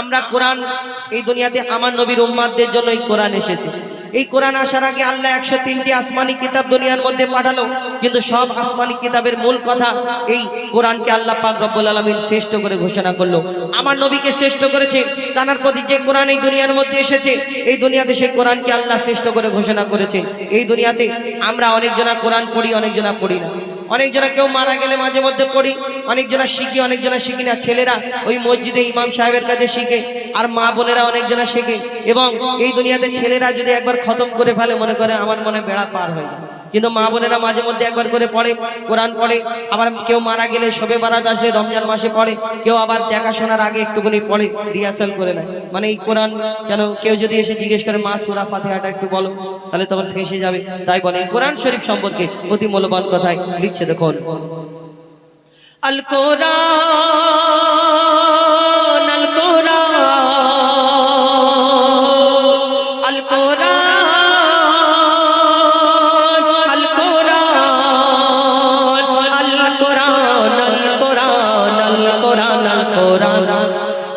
আমরা কোরআন এই দুনিয়াতে আমার নবীর উম্মাদদের জন্য এই কোরআন এসেছে। এই কোরআন আসার আগে আল্লাহ একশো তিনটি আসমানি কিতাব দুনিয়ার মধ্যে পাঠালো। কিন্তু সব আসমানি কিতাবের মূল কথা এই কোরআনকে আল্লাহ পাক রব্বুল আলমিন শ্রেষ্ঠ করে ঘোষণা করল। আমার নবীকে শ্রেষ্ঠ করেছে, তানার প্রতি যে কোরআন এই দুনিয়ার মধ্যে এসেছে, এই দুনিয়াতে সেই কোরআনকে আল্লাহ শ্রেষ্ঠ করে ঘোষণা করেছে। এই দুনিয়াতে আমরা অনেকজনা কোরআন পড়ি অনেকজনা পড়ি না। অনেকজনা কেউ মারা গেলে মাঝে মধ্যে পড়ি অনেকজনা শিখি অনেকজনা শিখি না, ছেলেরা ওই মসজিদে ইমাম সাহেবের কাছে শিখে, আর মা বোনেরা অনেকজনা শেখে। এবং এই দুনিয়াতে ছেলেরা যদি একবার খতম করে ফেলে, মনে করে আমার মনে বেড়া পার হয়ে যায় কিন্তু মা বোনেরা মাঝে মধ্যে একবার করে পড়ে, কোরআন পড়ে, আবার কেউ মারা গেলে শোবে বারাত আসলে রমজান মাসে পড়ে, কেউ আবার দেখাশোনার আগে একটুখানি পড়ে, রিহার্সাল করে নেয়। মানে এই কোরআন কেন কেউ যদি এসে জিজ্ঞেস করে, মা, সুরা ফাতেহাটা একটু বলো? তাহলে তখন ফেসে যাবে। তাই বলে, এই কোরআন শরীফ সম্পর্কে অতি মূল্যবান কথায় লিখছে দেখুন। আল কোরআন।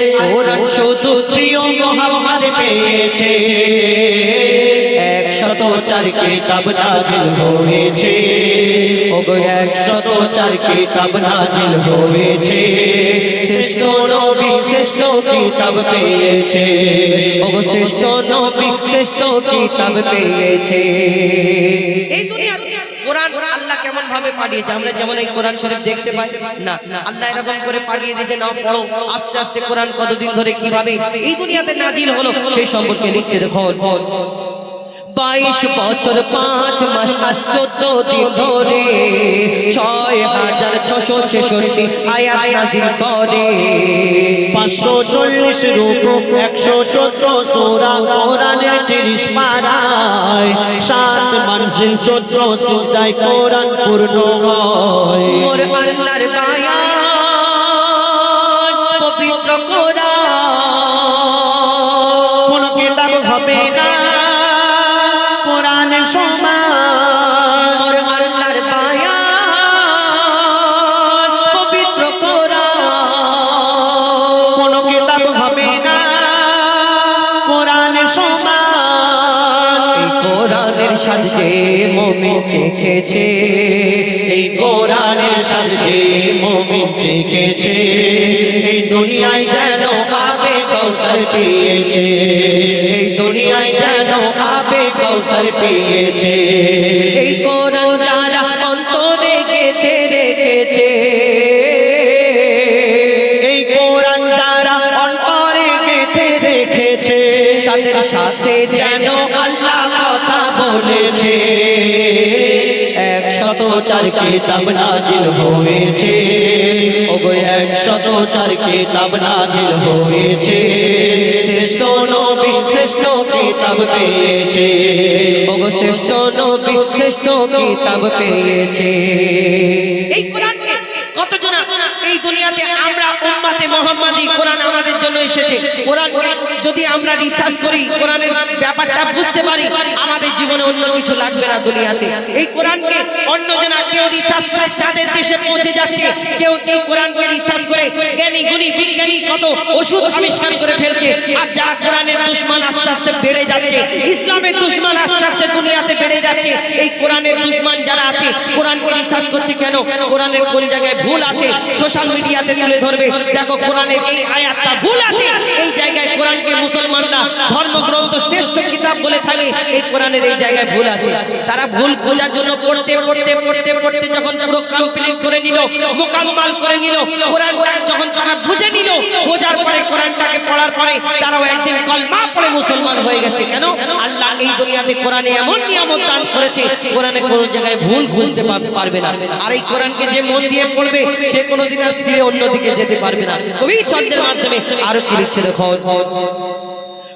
আর কোরআন শুধু প্রিয় মোহাম্মদ পেয়েছে। একশত চার কিতাব নাজিল হয়েছে। ওগো, একশত চার কিতাব নাজিল হয়েছে। শ্রেষ্ঠ নবী, শ্রেষ্ঠ কিতাব পেয়েছে। ওগো, শ্রেষ্ঠ নবী, শ্রেষ্ঠ কিতাব পেয়েছে। এই দুনিয়াতে কোরআন আল্লাহ কেমন ভাবে পাঠিয়েছে? আমরা যেমন এই কোরআন শরীফ দেখতে পাই। না, আল্লাহ এরকম করে পাঠিয়ে দিয়েছে, নাও পড়ো। আস্তে আস্তে কোরআন কতদিন ধরে কীভাবে এই দুনিয়াতে নাজিল হলো, সেই সম্পর্কে লিখছে দেখো বাইশ বছর পাঁচ মাস আর চোদ্দ দিন ধরে ছয় হাজার ছশো ছেষট্টি আয়াত নাজিল করে। পাঁচশো চল্লিশ রূপ একশো চোদ্দ সোরা কোরআনের তিরিশ পারায় সাত মানসিল চোদ্দ সুদাই কোরআন পূর্ণ মোর আল্লাহর বায়ান পবিত্র কোরআন চেখেছে, এই কোরআনের সাথে মোমিন চেখেছে, এই দুনিয়ায় যেন আবে কৌশল পেয়েছে, এই দুনিয়ায় যেন আবে কৌশল পেয়েছে, এই কোরআন যারা অন্তরে গেথে রেখেছে, এই কোরআন যারা অন্তরে গেঁথে রেখেছে, তাদের সাথে যেন আল্লাহ কথা বলেছে। চার কিতাব নাজিল হয়েছে। ওগো একশত চার কিতাব নাজিল হয়েছে। শ্রেষ্ঠ নবী শ্রেষ্ঠ কিতাব পেয়েছে। ওগো শ্রেষ্ঠ নবী শ্রেষ্ঠ কিতাব পেয়েছে এই কোরআনকে কতজন এই কোরআন আর যারা কোরআনের আস্তে আস্তে বেড়ে যাচ্ছে, ইসলামের দুশ্মন আস্তে আস্তে দুনিয়াতে বেড়ে যাচ্ছে, এই কোরআনের দুশ্মন যারা আছে, কোরআনকে রিসার্চ করছে কেন? কোরআনের কোন জায়গায় ভুল আছে? সোশ্যাল মিডিয়াতে তুলে ধরবে। দেখো কোরআনের এই আয়াতটা ভুল আছে। মুসলমানরা ধর্মগ্রন্থ শ্রেষ্ঠ কিতাব বলে থাকে, এই কোরআনের এই জায়গায় ভুল আছে। তারা ভুল খোঁজার জন্য পড়তে পড়তে পড়তে পড়তে যখন পুরো কমপ্লিট করে নিল, মোকাম্মাল করে নিল, কোরআনটা যখন তারা বুঝে নিল, বোঝার পরে কোরআনটাকে পড়ার পরে তারাও একদিন কলমা পড়ে মুসলমান হয়ে গেছে। কেন? আল্লাহ এই দুনিয়াতে কোরআনে এমন নিয়ামত দান করেছে, কোরআনে কোনো জায়গায় ভুল খুঁজতে পারবে না। আর এই কোরআনকে যে মন দিয়ে পড়বে, সে কোনোদিন আর ফিরে অন্যদিকে যেতে পারবে না। কবি ছন্দের মাধ্যমে আরও কি লিখছে দেখো?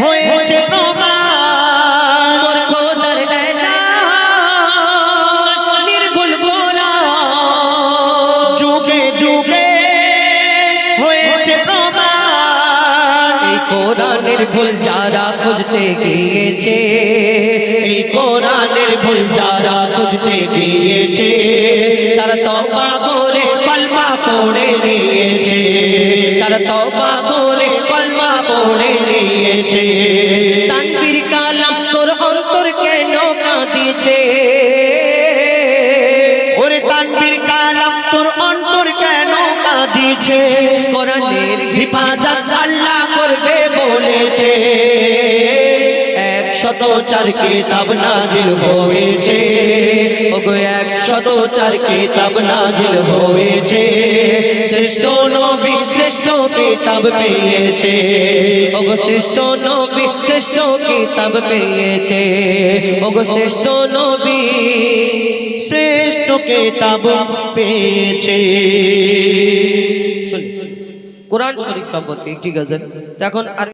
হয়েছে প্রমাণ। মোর নির্ভুল কোরআন যুগে যুগে হয়েছে প্রমাণ। এই কোরআনের ভুল যারা খুঁজতে গিয়েছে এই কোরআনের ভুল যারা খুঁজতে গিয়েছে তারা তবা করে কলমা পড়ে নিয়েছে তারা তবা কাঁদিছে কোরআনের হিফাজত আল্লাহ করবে বলেছে। একশত চার কিতাব নাজিল হয়েছে। ওগো একশত চার কিতাব নাজিল হয়েছে। শ্রেষ্ঠ নবী শ্রেষ্ঠ কিতাব পেয়েছে। ওগো শ্রেষ্ঠ নবী শ্রেষ্ঠ কিতাব পেয়েছে। ওগো শ্রেষ্ঠ নবী শ্রেষ্ঠ কেতাব পেয়েছে। কোরআন শরীফ সম্পর্কে একটি আছে? এখন আর